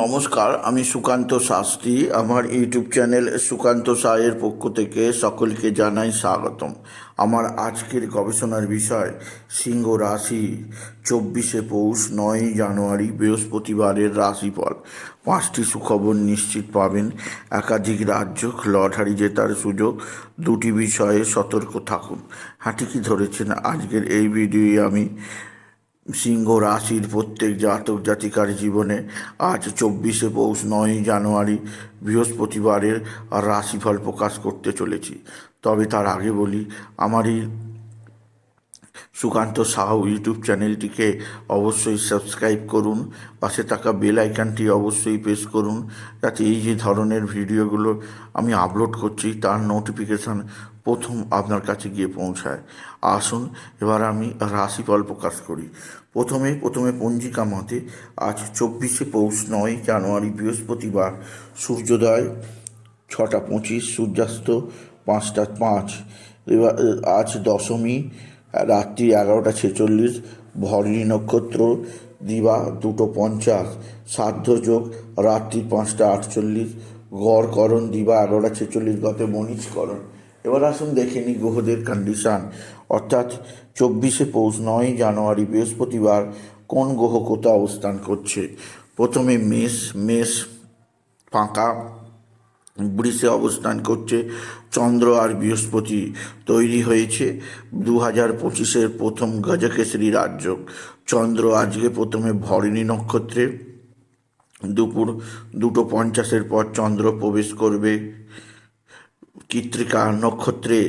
নমস্কার, আমি সুকান্ত শাস্ত্রী। আমার ইউটিউব চ্যানেল সুকান্ত সায়ের পক্ষ থেকে সকলকে জানাই স্বাগতম। আমার আজকের গবেষণার বিষয়, সিংহ রাশি, চব্বিশে পৌষ, নয়ই জানুয়ারি, বৃহস্পতিবারের রাশিফল। পাঁচটি সুখবর নিশ্চিত পাবেন। একাধিক রাজ্য লটারি জেতার সুযোগ, দুটি বিষয়ে সতর্ক থাকুন। হ্যাঁ ঠিকই ধরেছেন? আজকের এই ভিডিওয়ে আমি সিংহ রাশির প্রত্যেক জাতক জাতিকার জীবনে আজ চব্বিশে পৌষ নয়ই জানুয়ারি বৃহস্পতিবারের রাশিফল প্রকাশ করতে চলেছি। তবে তার আগে বলি আমার এই সুকান্ত সাহু ইউটিউব চ্যানেলটিকে অবশ্যই সাবস্ক্রাইব করুন, পাশে থাকা বেল আইকনটি অবশ্যই প্রেস করুন, যাতে এই যে ধরনের ভিডিওগুলো আমি আপলোড করছি, তার নোটিফিকেশান প্রথম আপনার কাছে গিয়ে পৌঁছায়। আসুন, এবার আমি রাশিফল প্রকাশ করি। প্রথমে প্রথমে পঞ্জিকা মতে, আজ চব্বিশে পৌষ নয় জানুয়ারি বৃহস্পতিবার, সূর্যোদয় ছটা পঁচিশ, সূর্যাস্ত পাঁচটা পাঁচ। এবার, আজ দশমী, রাত্রি এগারোটা ছেচল্লিশ, ভরণী নক্ষত্র, দিবা দুটো পঞ্চাশ। সাধ্য যোগ, রাত্রি পাঁচটা আটচল্লিশ, গড়করণ, দিবা এগারোটা ছেচল্লিশ, গতে মনীষকরণ। এবার আসুন দেখে নিই গ্রহদের কন্ডিশান অর্থাৎ চব্বিশে পৌষ নয় জানুয়ারি বৃহস্পতিবার কোন গ্রহ কোথাও অবস্থান করছে? প্রথমে মেষ মেষ ফাঁকা, বৃষে অবস্থান করছে, চন্দ্র আর বৃহস্পতি তৈরি হয়েছে। দু হাজার পঁচিশের প্রথম গজকেশরী রাজ্য। চন্দ্র আজকে প্রথমে ভরিণী নক্ষত্রে। দুপুর দুটো পঞ্চাশের পর চন্দ্র প্রবেশ করবে। কৃত্রিকা নক্ষত্রে।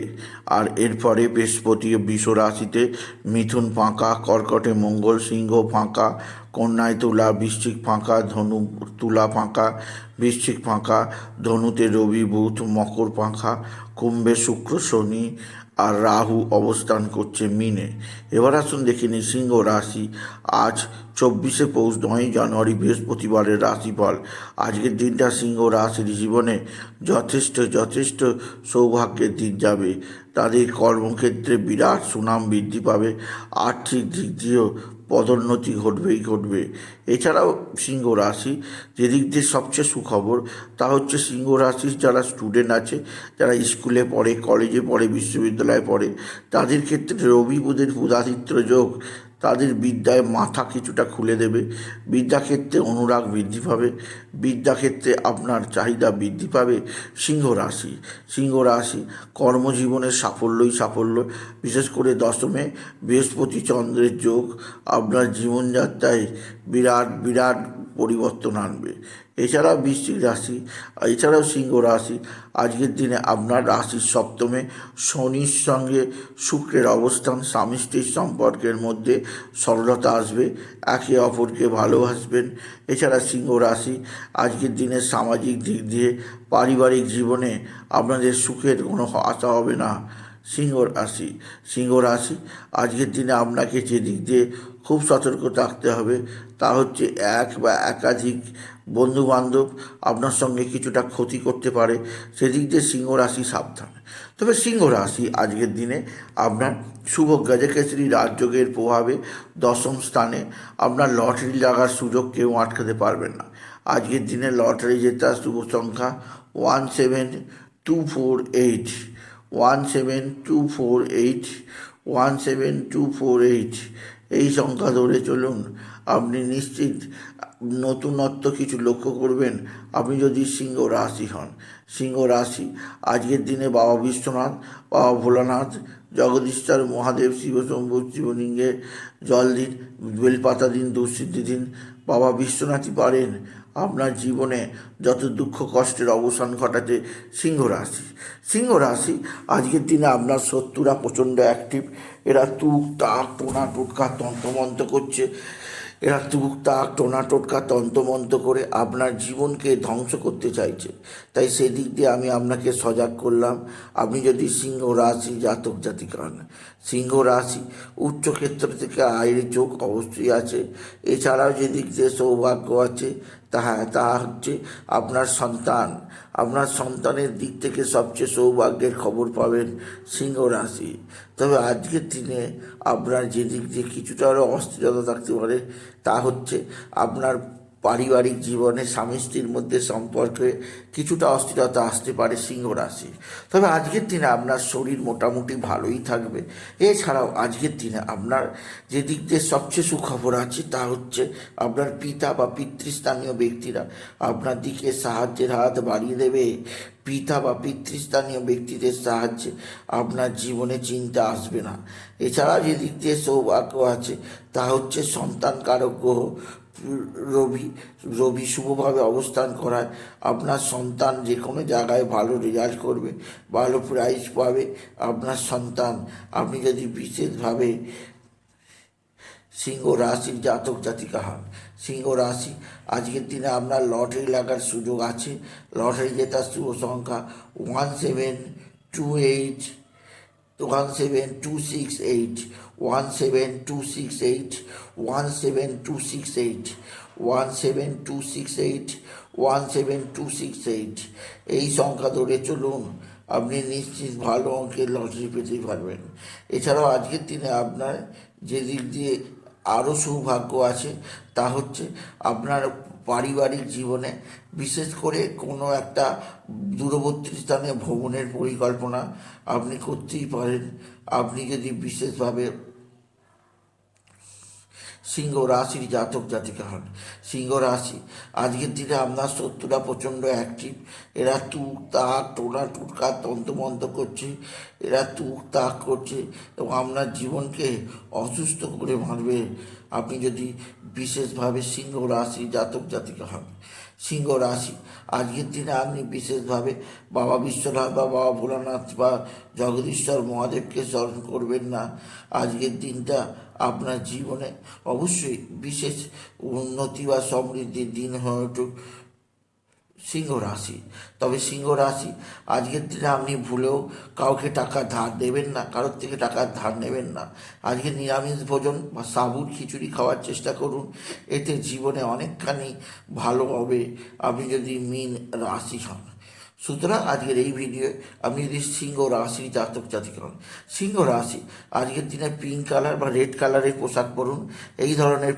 আর এরপরে বৃহস্পতি বিশ্ব রাশিতে মিথুন ফাঁকা কর্কটে মঙ্গল সিংহ ফাঁকা কন্যায় তুলা, বৃশ্চিক ফাঁকা, ধনু, তুলা ফাঁকা, বৃশ্চিক ফাঁকা, ধনুতে রবি বুধ, মকর ফাঁকা, কুম্ভে শুক্র, শনি আর রাহু অবস্থান করছে মিনে। এবার আসুন দেখে নিই সিংহ রাশি। আজ চব্বিশে পৌষ নয় জানুয়ারি, বৃহস্পতিবারের রাশিফল। আজকের দিনটা সিংহ রাশির জীবনে যথেষ্ট যথেষ্ট সৌভাগ্যের দিক যাবে। তাদের কর্মক্ষেত্রে বিরাট সুনাম বৃদ্ধি পাবে। আর্থিক দিক দিয়েও পদোন্নতি ঘটবেই ঘটবে। এছাড়াও সিংহ রাশি, যেদিক দিয়ে সবচেয়ে সুখবর, তা হচ্ছে সিংহ রাশির যারা স্টুডেন্ট আছে, যারা স্কুলে পড়ে কলেজে পড়ে, বিশ্ববিদ্যালয়ে পড়ে, তাদের ক্ষেত্রে রবি বুধের উদাদিত্য যোগ তাদের বিদ্যায় মাথা কিছুটা খুলে দেবে। বিদ্যাক্ষেত্রে অনুরাগ বৃদ্ধি পাবে। বিদ্যাক্ষেত্রে আপনার চাহিদা বৃদ্ধি পাবে সিংহ রাশি। সিংহ রাশি কর্মজীবনের সাফল্যই সাফল্য। বিশেষ করে দশমে বৃহস্পতি চন্দ্রের যোগ আপনার জীবনযাত্রায় বিরাট বিরাট পরিবর্তন আনবে। এছাড়াও বৃশ্চিক রাশি, এছাড়াও সিংহ রাশি। আজকের দিনে আপনার রাশির সপ্তমে শনির সঙ্গে শুক্রের অবস্থান, স্বামী স্ত্রীর সম্পর্কের মধ্যে সরলতা আসবে, একে অপরকে ভালোবাসবেন। এছাড়া সিংহ রাশি, আজকের দিনে সামাজিক দিক দিয়ে পারিবারিক জীবনে আপনাদের সুখের কোনো আশা হবে না। সিংহ রাশি সিংহ রাশি, আজকের দিনে আপনাকে যে দিক দিয়ে খুব সতর্ক থাকতে হবে। তা হচ্ছে এক বা একাধিক বন্ধু বান্ধব আপনার সঙ্গে কিছুটা ক্ষতি করতে পারে। সেদিক দিয়ে সিংহ রাশি সাবধান। তবে সিংহ রাশি আজকের দিনে আপনার শুভ গজকেশরী রাজযোগের প্রভাবে দশম স্থানে আপনার লটারি লাগার সুযোগ কেউ আটকাতে পারবেন না। আজকের দিনে লটারি জেতার শুভ সংখ্যা one seven two four eight. One seven two four eight, one seven two four eight. এই সংখ্যা ধরে চলুন। আপনি নিশ্চিত নতুনত্ব কিছু লক্ষ্য করবেন? আপনি যদি সিংহ রাশি হন, সিংহ রাশি, আজকের দিনে বাবা বিশ্বনাথ, বাবা ভোলানাথ, জগদীশ্বর, মহাদেব শিবশম্ভু শিবলিঙ্গে জল দিন বেলপাতা দিন দুঃসিদ্ধি দিন বাবা বিশ্বনাথই পারেন। আপনার জীবনে যত দুঃখ, কষ্টের অবসান ঘটাতে সিংহ রাশি সিংহ রাশি আজকের দিনে আপনার শত্রুরা প্রচণ্ড অ্যাক্টিভ এরা তুক, তাক, টোনা, টোটকা, তন্ত্রমন্ত্র করছে। এরা তুক, তাক, টোনা, টোটকা, তন্ত্রমন্ত্র করে আপনার জীবনকে ধ্বংস করতে চাইছে। তাই সেদিক দিয়ে আমি আপনাকে সজাগ করলাম। আপনি যদি সিংহ রাশি জাতক জাতিকা হন সিংহ রাশি উচ্চক্ষেত্র থেকে আয়ের চোখ অবশ্যই আছে। এছাড়াও যেদিক দিয়ে সৌভাগ্য আছে তাহা তা হচ্ছে আপনার সন্তান। আপনার সন্তানের দিক থেকে সবচেয়ে সৌভাগ্যের খবর পাবেন সিংহ রাশি। তবে আজকের দিনে আপনার যে দিক দিয়ে কিছুটা আরও অস্থিরতা থাকতে পারে, তা হচ্ছে আপনার পারিবারিক জীবনে স্বামী স্ত্রীর মধ্যে সম্পর্কে কিছুটা অস্থিরতা আসতে পারে সিংহ রাশি। তবে আজকের দিনে আপনার শরীর মোটামুটি ভালোই থাকবে। এছাড়াও আজকের দিনে আপনার যে দিক দিয়ে সবচেয়ে সুখবর আছে তা হচ্ছে আপনার পিতা বা পিতৃস্থানীয় ব্যক্তিরা আপনার দিকে সাহায্যের হাত বাড়িয়ে দেবে। পিতা বা পিতৃস্থানীয় ব্যক্তিদের সাহায্যে আপনার জীবনে চিন্তা আসবে না। এছাড়া যে দিক দিয়ে সৌভাগ্য আছে তা হচ্ছে সন্তান কারক গ্রহ রবি রবি শুভভাবে অবস্থান করায়। আপনার সন্তান যে কোনো জায়গায় ভালো রেজাল্ট করবে, ভালো প্রাইজ পাবে আপনার সন্তান। আপনি যদি বিশেষভাবে সিংহ রাশির জাতক জাতিকা হন, সিংহ রাশি, আজকের দিনে আপনার লটারি লাগার সুযোগ আছে। লটারি জেতার শুভ সংখ্যা one seven two eight seven two six eight one seven two six eight one seven two six eight one seven two six eight one seven two six eight এই সংখ্যা ধরে চলুন, আপনি নিশ্চিত ভালো অঙ্কের লটারি পেতেই পারবেন। এছাড়াও আজকের দিনে আপনার যে দিক দিয়ে আরও সৌভাগ্য আছে, তা হচ্ছে আপনার পারিবারিক জীবনে, বিশেষ করে কোনো একটা দূরবর্তী স্থানে ভ্রমণের পরিকল্পনা আপনি করতেই পারেন। আপনি যদি বিশেষভাবে সিংহ রাশির জাতক জাতিকা হন। সিংহ রাশি, আজকের দিনে আপনার শত্রুরা প্রচণ্ড অ্যাক্টিভ এরা তুক, তাক, টোনা, টুটকা, তন্তমন্ত করছে। এরা তুক, তাক করছে এবং আপনার জীবনকে অসুস্থ করে মারবে। আপনি যদি বিশেষভাবে সিংহ রাশি জাতক জাতিকা হন। সিংহ রাশি, আজকের দিনে আপনি বিশেষভাবে বাবা বিশ্বনাথ বা বাবা ভোলানাথ বা জগদীশ্বর মহাদেবকে স্মরণ করবেন না। আজকের দিনটা আপনার জীবনে অবশ্যই বিশেষ উন্নতি বা সমৃদ্ধির দিন হয়ে উঠুক। সিংহ রাশি। তবে সিংহ রাশি, আজকের দিনে আপনি ভুলেও কাউকে টাকা ধার দেবেন না, কারোর থেকে টাকা ধার নেবেন না। আজকে নিরামিষ ভোজন বা সাবুর খিচুড়ি খাওয়ার চেষ্টা করুন। এতে জীবনে অনেকখানি ভালো হবে। আপনি যদি মিন রাশি হন। সুতরাং আজকের এই ভিডিও আমি যদি সিংহ রাশি জাতক জাতিক হন সিংহ রাশি, আজকের দিনে পিঙ্ক কালার বা রেড কালারের পোশাক পরুন, এই ধরনের